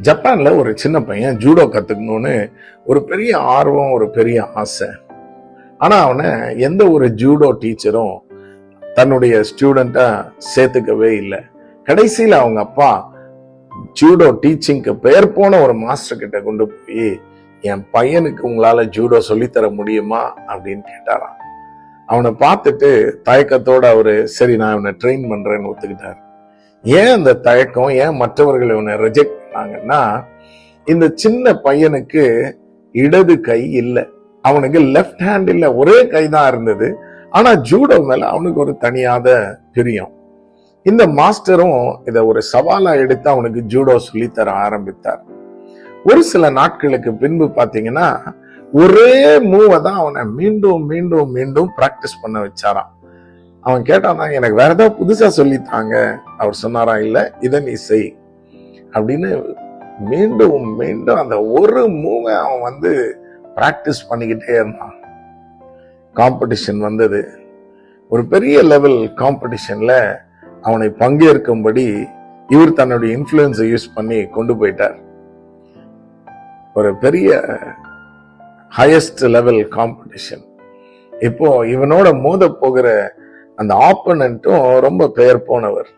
ஜப்பான்ல ஒரு சின்ன பையன் ஜூடோ கத்துக்கணும்னு ஒரு பெரிய ஆர்வம் ஒரு பெரிய ஆசை. ஆனா அவனை எந்த ஒரு ஜூடோ டீச்சரும் தன்னுடைய ஸ்டூடெண்டா சேர்த்துக்கவே இல்லை. கடைசியில அவங்க அப்பா ஜூடோ டீச்சிங்க்கு பெயர் போன ஒரு மாஸ்டர் கிட்ட கொண்டு போய் என் பையனுக்கு உங்களால ஜூடோ சொல்லித்தர முடியுமா? அப்படின்னு கேட்டாராம். அவனை பார்த்துட்டு தயக்கத்தோட அவரு சரி நான் இவனை ட்ரெயின் பண்றேன்னு ஒத்துக்கிட்டாரு. ஏன் அந்த தயக்கம் ஏன் மற்றவர்கள் இவனை ரிஜெக்ட் பண்ணாங்கன்னா இந்த சின்ன பையனுக்கு இடது கை இல்லை. அவனுக்கு லெஃப்ட் ஹேண்ட் இல்லை. ஒரே கை தான் இருந்தது. ஆனா ஜூடோ மேல அவனுக்கு ஒரு தனியாத பிரியம். இந்த மாஸ்டரும் இதை ஒரு சவாலா எடுத்து அவனுக்கு ஜூடோ சொல்லித்தர ஆரம்பித்தார். ஒரு சில நாட்களுக்கு பின்பு பாத்தீங்கன்னா ஒரே மூவை தான் அவனை மீண்டும் மீண்டும் மீண்டும் பிராக்டிஸ் பண்ண வச்சாராம். அவன் கேட்டானா எனக்கு வேற ஏதாவது புதுசா சொல்லித்தாங்க அவர் சொன்னாரா இல்ல இதை நீ செய். அப்படின்னு மீண்டும் மீண்டும் அந்த ஒரு மூவை அவன் வந்து பிராக்டிஸ் பண்ணிக்கிட்டே இருந்தான். காம்படிஷன் வந்தது. ஒரு பெரிய லெவல் காம்படிஷன்ல அவனை பங்கேற்கும்படி இவர் தன்னுடைய இன்ஃப்ளூயன்ஸை யூஸ் பண்ணி கொண்டு போயிட்டார். ஒரு பெரிய ஹையஸ்ட் லெவல் காம்படிஷன் இப்போ இவனோட மோத போகிற அந்த ஆப்பனண்ட்டும் ரொம்ப பெயர் போனவர்.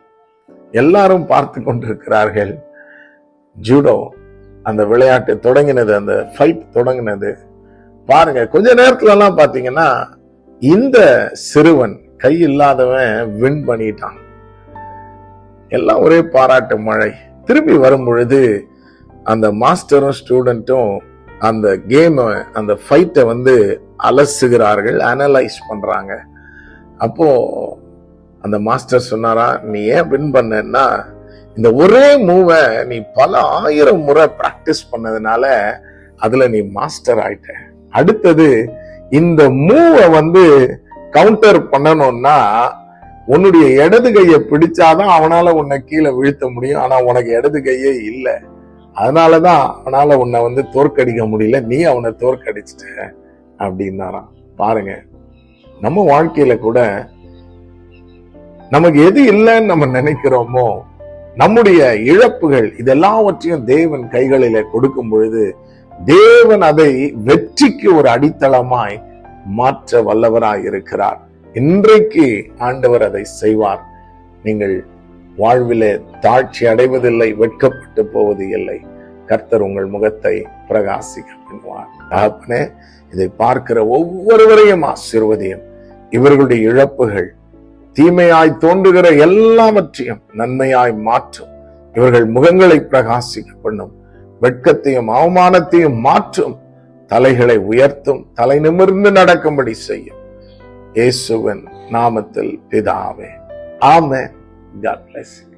எல்லாரும் பார்த்து கொண்டிருக்கிறார்கள். ஜூடோ அந்த விளையாட்டு தொடங்கினது அந்த ஃபைட் தொடங்கினது. பாருங்க கொஞ்ச நேரத்துலலாம் பார்த்தீங்கன்னா இந்த சிறுவன் கை இல்லாதவன் வின் பண்ணிட்டான். எல்லாம் ஒரே பாராட்டு மழை. திரும்பி வரும் பொழுது அந்த மாஸ்டரும் ஸ்டூடெண்ட்டும் அந்த கேமை அந்த ஃபைட்டை வந்து அலசுகிறார்கள் அனலைஸ் பண்றாங்க. அப்போ அந்த மாஸ்டர் சொன்னாரா நீ ஏன் வின் பண்ணன்னா இந்த ஒரே மூவை நீ பல ஆயிரம் முறை ப்ராக்டிஸ் பண்ணதுனால அதுல நீ மாஸ்டர் ஆயிட்ட. அடுத்தது இந்த மூவை வந்து கவுண்டர் பண்ணணும்னா உன்னுடைய இடது கையை பிடிச்சாதான் அவனால உன்னை கீழே வீழ்த்த முடியும். ஆனா உனக்கு இடது கையே இல்லை. அதனாலதான் அவனால உன்னை வந்து தோற்கடிக்க முடியல. நீ அவனை தோற்கடிச்சிட்ட. அப்படின்னாராம். பாருங்க நம்ம வாழ்க்கையில கூட நமக்கு எது இல்லைன்னு நம்ம நினைக்கிறோமோ நம்முடைய இழப்புகள் இதெல்லாவற்றையும் தேவன் கைகளில கொடுக்கும் பொழுது தேவன் அதை வெற்றிக்கு ஒரு அடித்தளமாய் மாற்ற வல்லவராய் இருக்கிறார். இன்றைக்கு ஆண்டவர் அதை செய்வார். நீங்கள் வாழ்விலே தாழ்ச்சி அடைவதில்லை வெட்கப்பட்டு போவது இல்லை. கர்த்தர் உங்கள் முகத்தை பிரகாசிக்க என்பார். தகப்பனே இதை பார்க்கிற ஒவ்வொருவரையும் ஆசீர்வதியும். இவர்களுடைய இழப்புகள் தீமையாய் தோன்றுகிற எல்லாவற்றையும் நன்மையாய் மாற்றும். இவர்கள் முகங்களை பிரகாசிக்க பண்ணும். வெட்கத்தையும் அவமானத்தையும் மாற்றும். தலைகளை உயர்த்தும். தலை நிமிர்ந்து நடக்கும்படி செய்யும். இயேசுவின் நாமத்தில் பிதாவே. ஆமே God bless you.